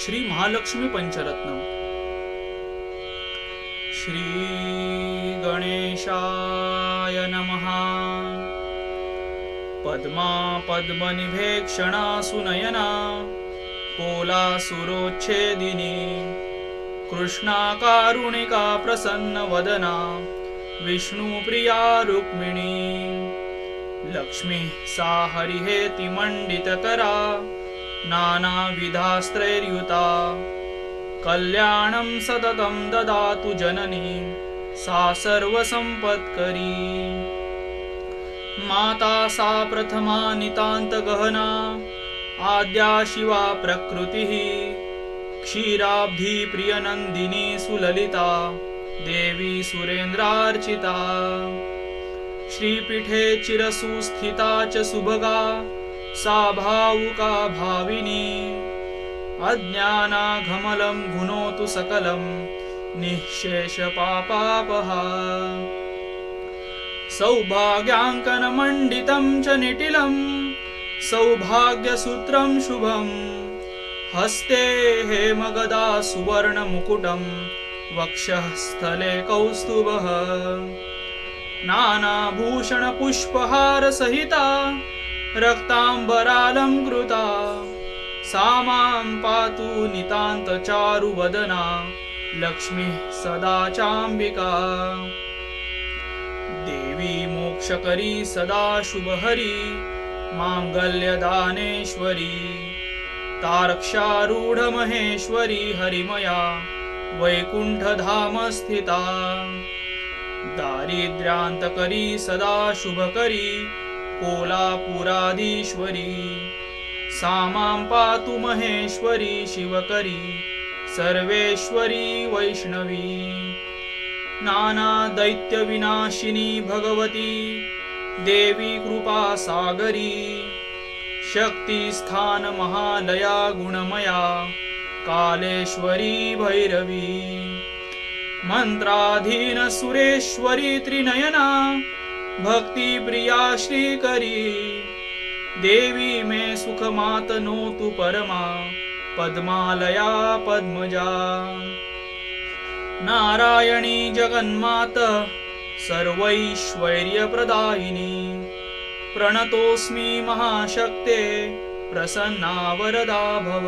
श्री महालक्ष्मी पंचरत्नम। श्री गणेशाय नमः। पद्मा पद्मनिभेक्षणा सुनयना कोलासुरोच्छेदिनी कृष्णा कारुणिका प्रसन्नवदना विष्णुप्रिया रुक्मिणी लक्ष्मी सा हरिहेति मण्डितकरा नानाविधास्त्रैर्युता। कल्याणं सततं ददातु जननी सा सर्वसम्पत्करी। माता सा प्रथमा नितान्तगहना आद्या शिवा प्रकृतिः। क्षीराब्धी प्रियनन्दिनी सुललिता देवी सुरेन्द्रार्चिता। श्रीपीठे चिरसुस्थिता च सुभगा सा भावुका भाविनी। अज्ञानाघमलं घुनोतु सकलं निःशेषपापापहा सौभाग्याङ्कनमण्डितं च निटिलं सौभाग्यसूत्रं शुभम् हस्ते हेमगदा सुवर्णमुकुटं वक्षः स्थले कौस्तुभः। नानाभूषणपुष्पहारसहिता रक्ताम्बरालङ्कृता सा मां पातु नितान्तचारुवदना। लक्ष्मीः सदा चाम्बिका। देवी मोक्षकरी सदा शुभहरी। माङ्गल्यदानेश्वरी। तारक्षारूढमहेश्वरी हरिमया। वैकुण्ठधाम स्थिता दारिद्र्यान्तकरी सदा शुभकरी कोलापुराधीश्वरी। सा पातु महेश्वरी, शिवकरी, सर्वेश्वरी, वैष्णवी। नानादैत्यविनाशिनी भगवती, देवी कृपा सागरी। शक्तिस्थानमहालया गुणमया, कालेश्वरी भैरवी। मन्त्राधीन सुरेश्वरी त्रिनयना भक्तिप्रिया श्रीकरी देवी मे सुखमातनोतु परमा, पद्मालया पद्मजा। नारायणी जगन्मात, सर्वैश्वर्यप्रदायिनी। प्रणतोऽस्मि महाशक्ते प्रसन्ना वरदा भव।